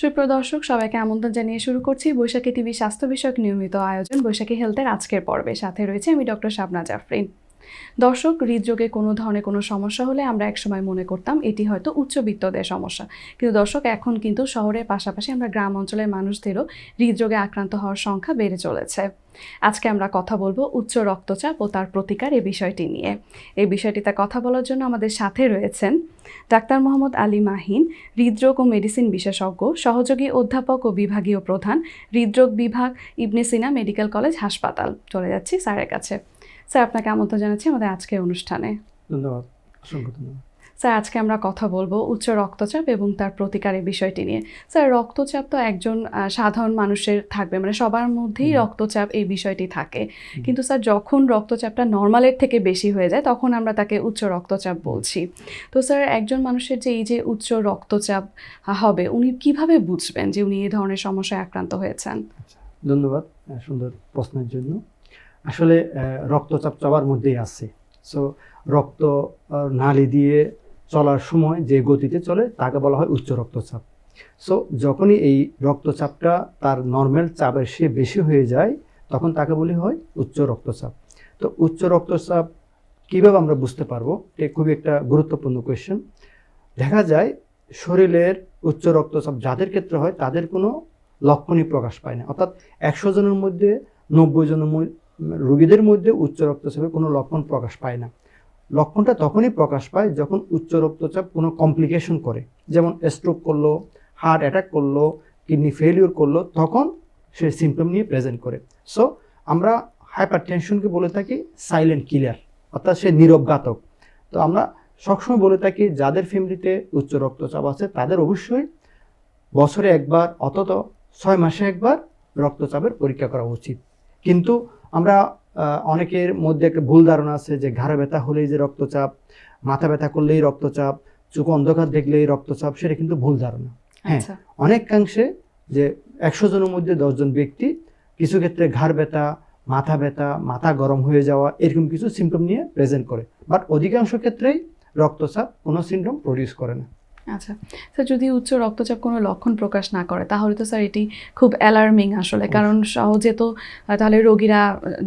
সুপ্রিয় দর্শক, সবাইকে আমন্ত্রণ জানিয়ে শুরু করছি বৈশাখী টিভি স্বাস্থ্য বিষয়ক নিয়মিত আয়োজন, বৈশাখী হেলথের আজকের পর্বে। সাথে রয়েছে আমি ডক্টর শাবনা জাফরিন। দর্শক, হৃদরোগে কোনো ধরনের কোনো সমস্যা হলে আমরা একসময় মনে করতাম এটি হয়তো উচ্চবিত্তদের সমস্যা। কিন্তু দর্শক, এখন কিন্তু শহরের পাশাপাশি আমরা গ্রাম অঞ্চলের মানুষদেরও হৃদরোগে আক্রান্ত হওয়ার সংখ্যা বেড়ে চলেছে। আজকে আমরা কথা বলব উচ্চ রক্তচাপ ও তার প্রতিকার এই বিষয়টি নিয়ে। এই বিষয়টিতে কথা বলার জন্য আমাদের সাথে রয়েছেন ডাক্তার মোহাম্মদ আলী মাহিন, হৃদরোগ ও মেডিসিন বিশেষজ্ঞ, সহযোগী অধ্যাপক ও বিভাগীয় প্রধান, হৃদরোগ বিভাগ, ইবনে সিনা মেডিকেল কলেজ হাসপাতাল। চলে যাচ্ছি স্যারের কাছে। স্যার আপনাকে আমন্ত্রণ জানাচ্ছি আমাদের আজকের অনুষ্ঠানে। ধন্যবাদ অসংখ্য ধন্যবাদ। স্যার আজকে আমরা কথা বলব উচ্চ রক্তচাপ এবং তার প্রতিকারের বিষয়টি নিয়ে। স্যার রক্তচাপ তো একজন সাধারণ মানুষের থাকবে মানে সবার মধ্যেই রক্তচাপ এই বিষয়টি থাকে। কিন্তু স্যার যখন রক্তচাপটা নর্মালের থেকে বেশি হয়ে যায় তখন আমরা তাকে উচ্চ রক্তচাপ বলছি। তো স্যার একজন মানুষের যে এই যে উচ্চ রক্তচাপ হবে উনি কীভাবে বুঝবেন যে উনি এই ধরনের সমস্যায় আক্রান্ত হয়েছেন? আচ্ছা ধন্যবাদ সুন্দর প্রশ্নের জন্য। আসলে রক্তচাপ সবার মধ্যেই আছে। সো রক্ত নালি দিয়ে চলার সময় যে গতিতে চলে, তাকে বলা হয় উচ্চ রক্তচাপ। সো যখনই এই রক্তচাপটা তার নর্মাল চাপের সে বেশি হয়ে যায়, তখন তাকে বলি হয় উচ্চ রক্তচাপ। তো, উচ্চ রক্তচাপ কীভাবে আমরা বুঝতে পারব? এটা খুবই একটা গুরুত্বপূর্ণ কোয়েশ্চেন দেখা যায়, শরীরের উচ্চ রক্তচাপ যাদের ক্ষেত্রে হয়, তাদের কোনো লক্ষণই প্রকাশ পায় না। অর্থাৎ, একশো জনের মধ্যে নব্বই জনের রোগীদের মধ্যে উচ্চ রক্তচাপের কোনো লক্ষণ প্রকাশ পায় না। লক্ষণটা তখনই প্রকাশ পায় যখন উচ্চ রক্তচাপ কোনো কমপ্লিকেশন করে। যেমন স্ট্রোক করল হার্ট অ্যাটাক করল কিডনি ফেলিওর করল, তখন সে সিমটম নিয়ে প্রেজেন্ট করে। সো আমরা হাইপার টেনশনকে বলে থাকি সাইলেন্ট কিলার অর্থাৎ সে নীরব ঘাতক। তো আমরা সবসময় বলে থাকি যাদের ফ্যামিলিতে উচ্চ রক্তচাপ আছে, তাদের অবশ্যই বছরে একবার অন্তত ছয় মাসে একবার রক্তচাপের পরীক্ষা করা উচিত। কিন্তু আমরা অনেকের মধ্যে একটা ভুল ধারণা আছে যে ঘাড়ে ব্যথা হলেই যে রক্তচাপ মাথা ব্যথা করলেই রক্তচাপ চোখ অন্ধকার দেখলেই রক্তচাপ সেটা কিন্তু ভুল ধারণা। হ্যাঁ। আচ্ছা। অনেকাংশে যে একশো জনের মধ্যে দশজন ব্যক্তি কিছু ক্ষেত্রে ঘাড় ব্যথা মাথা ব্যথা মাথা গরম হয়ে যাওয়া এরকম কিছু সিমটম নিয়ে প্রেজেন্ট করে। বাট অধিকাংশ ক্ষেত্রেই রক্তচাপ কোনো সিমটম প্রডিউস করে না। আচ্ছা স্যার যদি উচ্চ রক্তচাপ কোনো লক্ষণ প্রকাশ না করে তাহলে তো স্যার এটি খুব অ্যালার্মিং আসলে কারণ সহজে তো তাহলে রোগীরা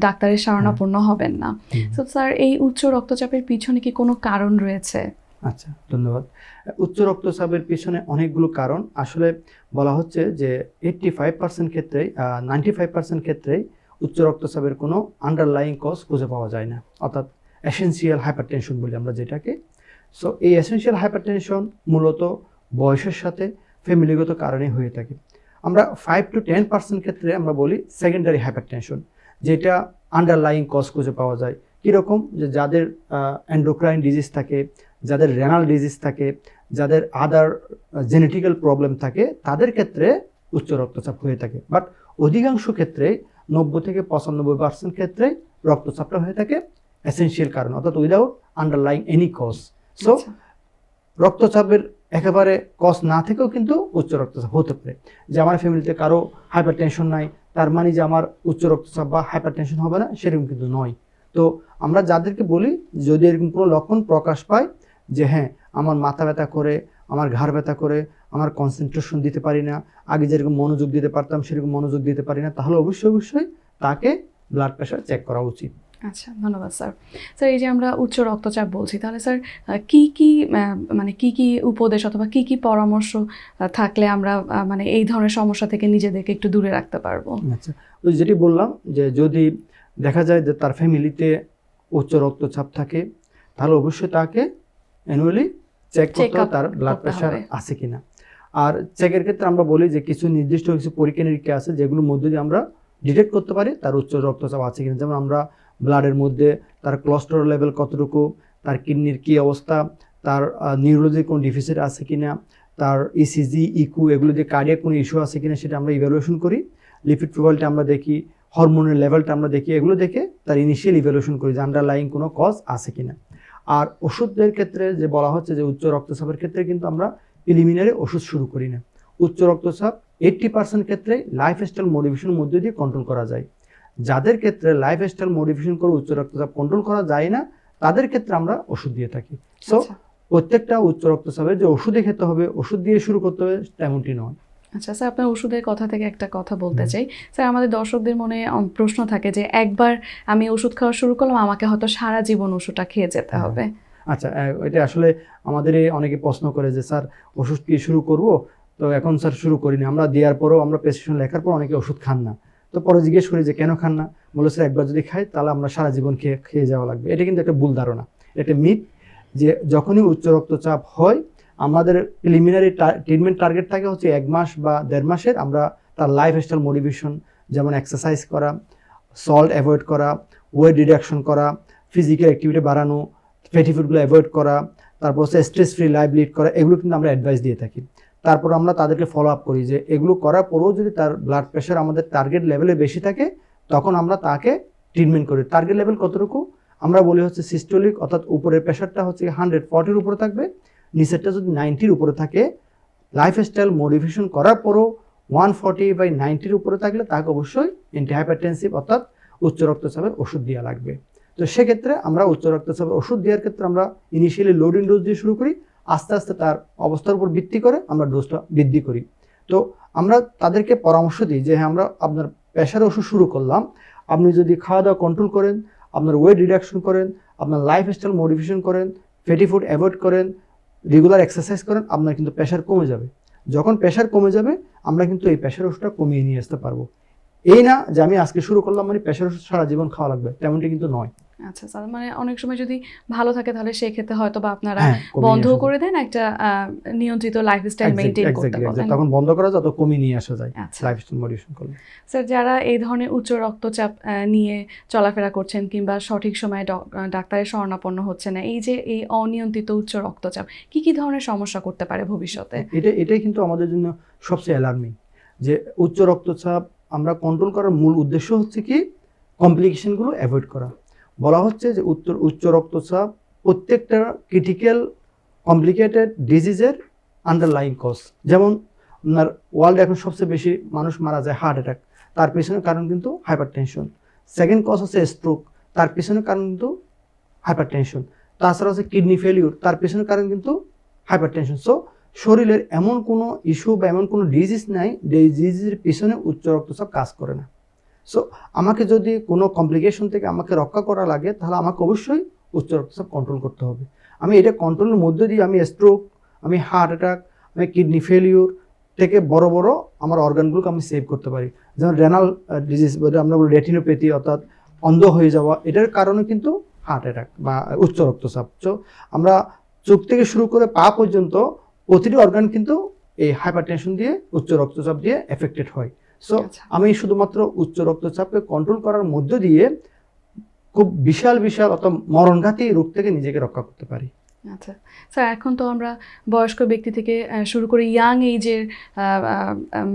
ডাক্তারের শরণাপন্ন হবেন না। তো স্যার এই উচ্চ রক্তচাপের পিছনে কি কোনো কারণ রয়েছে? আচ্ছা ধন্যবাদ। উচ্চ রক্তচাপের পিছনে অনেকগুলো কারণ। আসলে বলা হচ্ছে যে এইট্টি ফাইভ পার্সেন্ট ক্ষেত্রেই নাইনটি ফাইভ পার্সেন্ট ক্ষেত্রেই উচ্চ রক্তচাপের কোনো আন্ডারলাইং কজ খুঁজে পাওয়া যায় না। অর্থাৎ এসেন্সিয়াল হাইপারটেনশন বলি আমরা যেটাকে। সো এই এসেন্সিয়াল হাইপারটেনশন মূলত বয়সের সাথে ফ্যামিলিগত কারণে হয়ে থাকে। আমরা ফাইভ টু টেন পার্সেন্ট ক্ষেত্রে আমরা বলি সেকেন্ডারি হাইপারটেনশন যেটা আন্ডারলাইং কজ খুঁজে পাওয়া যায়। কীরকম? যে যাদের অ্যান্ডোক্রাইন ডিজিজ থাকে, যাদের রেনাল ডিজিজ থাকে, যাদের আদার জেনেটিক্যাল প্রবলেম থাকে, তাদের ক্ষেত্রে উচ্চ রক্তচাপ হয়ে থাকে। বাট অধিকাংশ ক্ষেত্রে নব্বই থেকে পঁচানব্বই পার্সেন্ট ক্ষেত্রে রক্তচাপটা হয়ে থাকে। এসেন্সিয়াল কারণ, অর্থাৎ without underlying any cause so আচ্ছা, রক্তচাপের একেবারে কজ না থেকেও কিন্তু উচ্চ রক্তচাপ হতে পারে। যে আমার ফ্যামিলিতে কারও হাইপার টেনশন নাই তার মানে যে আমার উচ্চ রক্তচাপ বা হাইপার টেনশন হবে না সেরকম কিন্তু নয়। তো আমরা যাদেরকে বলি যদি এরকম কোনো লক্ষণ প্রকাশ পায় যে হ্যাঁ আমার মাথা ব্যথা করে আমার ঘাড় ব্যথা করে আমার কনসেন্ট্রেশন দিতে পারি না আগে যেরকম মনোযোগ দিতে পারতাম সেরকম মনোযোগ দিতে পারি না তাহলে অবশ্যই অবশ্যই তাকে ব্লাড প্রেশার চেক করা উচিত। আচ্ছা ধন্যবাদ স্যার। স্যার এই যে আমরা উচ্চ রক্তচাপ বলছি তাহলে স্যার কি কি মানে কি কি উপদেশ অথবা কি কি পরামর্শ থাকলে আমরা মানে এই ধরনের সমস্যা থেকে নিজেদেরকে একটু দূরে রাখতে পারব? আচ্ছা ওই যেটি বললাম যে যদি দেখা যায় যে তার ফ্যামিলিতে উচ্চ রক্তচাপ থাকে তাহলে অবশ্যই তাকে অ্যানুয়ালি চেক করতে হবে তার ব্লাড প্রেশার। আছে কিনা। আর চেকের ক্ষেত্রে আমরা বলি যে কিছু নির্দিষ্ট কিছু পরীক্ষা নিরীক্ষা আছে যেগুলোর মধ্যে দিয়ে আমরা ডিটেক্ট করতে পারি তার উচ্চ রক্তচাপ আছে কিনা। যেমন আমরা ব্লাডের মধ্যে, তার কোলেস্টেরল লেভেল কতটুকু, তার কিডনির কী অবস্থা, তার নিউরোলজি কোনো ডিফিসিট আছে কি না তার E ইসিজি ইকু এগুলো যে কার্ডিয়াক কোনো ইস্যু আছে কিনা সেটা আমরা ইভ্যালুয়েশন করি। লিপিড প্রোফাইলটা আমরা দেখি হরমোনের লেভেলটা আমরা দেখি, এগুলো দেখে তার ইনিশিয়াল ইভ্যালুয়েশন করি যে আন্ডারলাইং কোনো কজ আছে কিনা। আর ওষুধের ক্ষেত্রে যে বলা হচ্ছে যে উচ্চ রক্তচাপের ক্ষেত্রে কিন্তু আমরা প্রিলিমিনারি ওষুধ শুরু করি না। উচ্চ রক্তচাপ এইট্টি পার্সেন্ট ক্ষেত্রে লাইফস্টাইল মডিফিকেশনের মধ্যে দিয়ে কন্ট্রোল করা যায়। যাদের ক্ষেত্রে লাইফস্টাইল মডিফিকেশন করে উচ্চ রক্তচাপ কন্ট্রোল করা যায় না তাদের ক্ষেত্রে আমরা ওষুধ দিয়ে থাকি। সো আচ্ছা। প্রত্যেকটা উচ্চ রক্তচাপের যে ওষুধে খেতে হবে ওষুধ দিয়ে শুরু করতে হবে তেমনটি নয়। আচ্ছা স্যার আপনার ওষুধের কথা থেকে একটা কথা বলতে চাই। স্যার আমাদের দর্শকদের মনে প্রশ্ন থাকে যে একবার আমি ওষুধ খাওয়া শুরু করলাম আমাকে হয়তো সারা জীবন ওষুধটা খেয়ে যেতে হ্যাঁ। হবে। আচ্ছা এটা আসলে আমাদের অনেকে প্রশ্ন করে যে স্যার ওষুধ কি শুরু করব? তো এখন স্যার শুরু করিনি। আমরা দেওয়ার পরেও আমরা প্রেসক্রিপশন লেখার পর অনেকে ওষুধ খান না। তো পরে জিজ্ঞেস করি যে, কেন খান না? বলে, স্যার, একবার যদি খাই, তাহলে আমরা সারা জীবন খেয়ে খেয়ে যাওয়া লাগবে। এটা কিন্তু একটা ভুল ধারণা। এটা মিথ যে, যখনই উচ্চ রক্তচাপ হয়, আমাদের প্রিলিমিনারি ট্রিটমেন্ট টার্গেট থাকে হচ্ছে এক মাস বা দেড় মাসের। আমরা তার লাইফ স্টাইল মোটিভেশন যেমন এক্সারসাইজ করা সল্ট অ্যাভয়েড করা ওয়েট রিডাকশন করা ফিজিক্যাল অ্যাক্টিভিটি বাড়ানো ফ্যাটি ফুডগুলো অ্যাভয়েড করা, তারপর হচ্ছে স্ট্রেস ফ্রি লাইফ লিড করা, এগুলো কিন্তু আমরা অ্যাডভাইস দিয়ে থাকি। তারপর আমরা তাদেরকে ফলো আপ করি যে এগুলো করার পরেও যদি তার ব্লাড প্রেশার আমাদের টার্গেট লেভেলে বেশি থাকে, তখন আমরা তাকে ট্রিটমেন্ট করি। টার্গেট লেভেল কতটুকু? আমরা বলি হচ্ছে সিস্টোলিক অর্থাৎ উপরের প্রেশারটা হচ্ছে হান্ড্রেড ফর্টির উপরে থাকবে। নিচেরটা যদি নাইনটির উপরে থাকে লাইফস্টাইল মডিফিকেশন করার পরও ওয়ান ফর্টি বাই নাইনটির উপরে থাকলে তাকে অবশ্যই অ্যান্টিহাইপারটেনসিভ অর্থাৎ উচ্চ রক্তচাপের ওষুধ দেওয়া লাগবে। তো সেক্ষেত্রে আমরা উচ্চ রক্তচাপের ওষুধ দেওয়ার ক্ষেত্রে আমরা ইনিশিয়ালি লোডিং ডোজ দিয়ে শুরু করি আস্তে আস্তে তার অবস্থার উপর ভিত্তি করে আমরা ডোজটা বৃদ্ধি করি। তো আমরা তাদেরকে পরামর্শ দিই যে হ্যাঁ আমরা আপনার প্রেশার ওষুধ শুরু করলাম। আপনি যদি খাওয়া দাওয়া কন্ট্রোল করেন, আপনার ওয়েট রিডাকশন করেন, আপনার লাইফ স্টাইল মডিফিকেশন করেন ফ্যাটি ফুড অ্যাভয়েড করেন রেগুলার এক্সারসাইজ করেন, আপনার কিন্তু প্রেশার কমে যাবে। যখন প্রেশার কমে যাবে, আমরা কিন্তু এই প্রেশার ওষুধটা কমিয়ে নিয়ে আসতে পারব। এই না যে, আমি আজকে শুরু করলাম মানে প্রেশার ওষুধ সারা জীবন খাওয়া লাগবে, তেমনটি কিন্তু নয়। আচ্ছা স্যার মানে অনেক সময় যদি ভালো থাকে তাহলে সেই ক্ষেত্রে হয়তো বা আপনারা হ্যাঁ বন্ধ করে দেন একটা নিয়ন্ত্রিত লাইফস্টাইল মেনটেন করতে বলেন তখন বন্ধ করা যত কমিয়ে নিয়ে আসা যায় আচ্ছা। লাইফ মডিফিকেশন করলে। স্যার যারা এই ধরনের উচ্চ রক্তচাপ নিয়ে চলাফেরা করছেন কিংবা সঠিক সময়ে ডাক্তারের শরণাপন্ন হচ্ছে না এই যে এই অনিয়ন্ত্রিত উচ্চ রক্তচাপ কি কি ধরনের সমস্যা করতে পারে ভবিষ্যতে? এটা এটাই কিন্তু আমাদের জন্য সবচেয়ে অ্যালার্মিং যে উচ্চ রক্তচাপ আমরা কন্ট্রোল করার মূল উদ্দেশ্য হচ্ছে কি কমপ্লিকেশনগুলো অ্যাভয়েড করা। বলা হচ্ছে যে উত্তর, উচ্চ রক্তচাপ প্রত্যেকটা ক্রিটিক্যাল কমপ্লিকেটেড ডিজিজের আন্ডারলাইং কজ যেমন আপনার ওয়ার্ল্ড এখন সবচেয়ে বেশি মানুষ মারা যায় হার্ট অ্যাটাক তার পেছনের কারণ কিন্তু হাইপার টেনশন সেকেন্ড কজ হচ্ছে স্ট্রোক তার পেছনের কারণ কিন্তু হাইপার টেনশন তাছাড়া হচ্ছে কিডনি ফেলিউর তার পেছনের কারণ কিন্তু হাইপার টেনশন সো শরীরের এমন কোনো ইস্যু বা এমন কোনো ডিজিজ নাই যে ডিজিজের পিছনে উচ্চ রক্তচাপ কাজ করে না। সো আমাকে যদি কোনো কমপ্লিকেশন থেকে আমাকে রক্ষা করা লাগে, তাহলে আমাকে অবশ্যই উচ্চ রক্তচাপ কন্ট্রোল করতে হবে। আমি এটা কন্ট্রোলের মধ্যে দিয়ে আমি স্ট্রোক আমি হার্ট অ্যাটাক আমি কিডনি ফেলিউর থেকে বড় বড় আমার অর্গানগুলোকে আমি সেভ করতে পারি। যেমন রেনাল ডিজিজ আমরা বলি রেটিনোপ্যাথি অর্থাৎ অন্ধ হয়ে যাওয়া, এটার কারণে কিন্তু হার্ট অ্যাটাক বা উচ্চ রক্তচাপ। তো আমরা চোখ থেকে শুরু করে পা পর্যন্ত প্রতিটি অর্গান কিন্তু এই হাইপারটেনশন দিয়ে, উচ্চ রক্তচাপ দিয়ে এফেক্টেড হয়। সো। আমি শুধুমাত্র উচ্চ রক্তচাপকে কন্ট্রোল করার মধ্য দিয়ে খুব বিশাল বিশাল অত মরণঘাতী রোগ থেকে নিজেকে রক্ষা করতে পারি। আচ্ছা। স্যার এখন তো আমরা বয়স্ক ব্যক্তি থেকে শুরু করে ইয়াং এইজের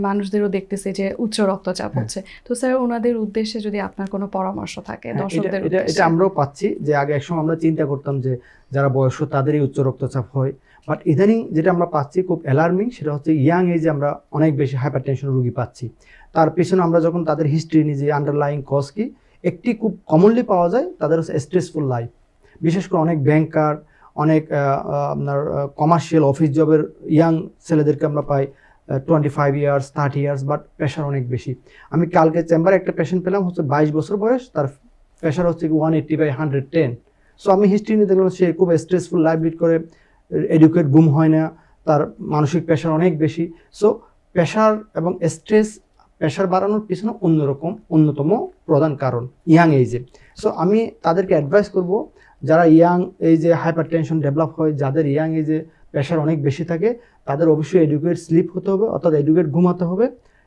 মানুষদেরও দেখতেছি যে উচ্চ রক্তচাপ হ্যাঁ। হচ্ছে। তো স্যার ওনাদের উদ্দেশ্যে যদি আপনার কোনো পরামর্শ থাকে হ্যাঁ, দর্শকদের এটা আমরাও পাচ্ছি যে আগে একসময় আমরা চিন্তা করতাম যে যারা বয়স্ক তাদেরই উচ্চ রক্তচাপ হয়। বাট ইদানিং যেটা আমরা পাচ্ছি খুব অ্যালার্মিং সেটা হচ্ছে ইয়াং এজে আমরা অনেক বেশি হাইপার টেনশন রোগী পাচ্ছি। তার পেছনে আমরা যখন তাদের হিস্ট্রি নিয়ে যে আন্ডারলাইং কজ কি, একটি খুব কমনলি পাওয়া যায় তাদের হচ্ছে স্ট্রেসফুল লাইফ বিশেষ করে অনেক ব্যাংকার অনেক আপনার কমার্শিয়াল অফিস জবের ইয়াং ছেলেদেরকে আমরা পাই twenty five years thirty years but pressure অনেক বেশি। আমি কালকে চেম্বারে একটা পেশেন্ট পেলাম, হচ্ছে বাইশ বছর বয়স, তার প্রেশার হচ্ছে one eighty by hundred ten so আমি হিস্ট্রি নিয়ে দেখলাম সে খুব স্ট্রেসফুল লাইফ লিড করে এডুকেট ঘুম হয় না, তার মানসিক প্রেশার অনেক বেশি। সো প্রেশার এবং স্ট্রেস প্রেশার বাড়ানোর পিছনে অন্যরকম, অন্যতম প্রধান কারণ ইয়াং এইজে সো আমি তাদেরকে অ্যাডভাইস করব, যারা ইয়াং এই যে হাইপার টেনশন ডেভেলপ হয়, যাদের ইয়াং এজে প্রেশার অনেক বেশি থাকে, তাদের অবশ্যই এডুকেট স্লিপ হতে হবে, অর্থাৎ এডুকেট ঘুমাতে হবে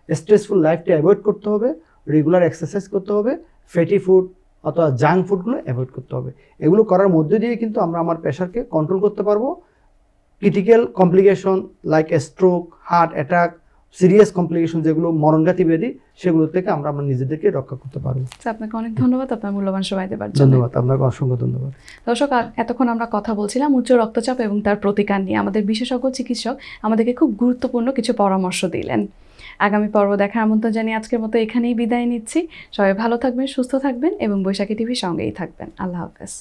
স্ট্রেসফুল লাইফটা অ্যাভয়েড করতে হবে রেগুলার এক্সারসাইজ করতে হবে ফ্যাটি ফুড অথবা জাঙ্ক ফুডগুলো অ্যাভয়েড করতে হবে। এগুলো করার মধ্যে দিয়ে কিন্তু আমরা আমার প্রেশারকে কন্ট্রোল করতে পারব critical complication like stroke heart attack serious complication যেগুলো মরণঘাতী ব্যাধি সেগুলো থেকে আমরা আমরা নিজেদেরকে রক্ষা করতে পারব। আপনাকে অনেক ধন্যবাদ আপনার মূল্যবান সময় দেবার জন্য। ধন্যবাদ আপনাকে অসংখ্য ধন্যবাদ। দর্শক এতক্ষণ আমরা কথা বলছিলাম উচ্চ রক্তচাপ এবং তার প্রতিকার নিয়ে। আমাদের বিশেষজ্ঞ চিকিৎসক আমাদেরকে খুব গুরুত্বপূর্ণ কিছু পরামর্শ দিলেন। আগামী পর্ব দেখার আমন্ত্রণ জানিয়ে আজকের মতো এখানেই বিদায় নিচ্ছি। সবাই ভালো থাকবেন সুস্থ থাকবেন এবং বৈশাখী টিভির সঙ্গেই থাকবেন। আল্লাহ হাফেজ।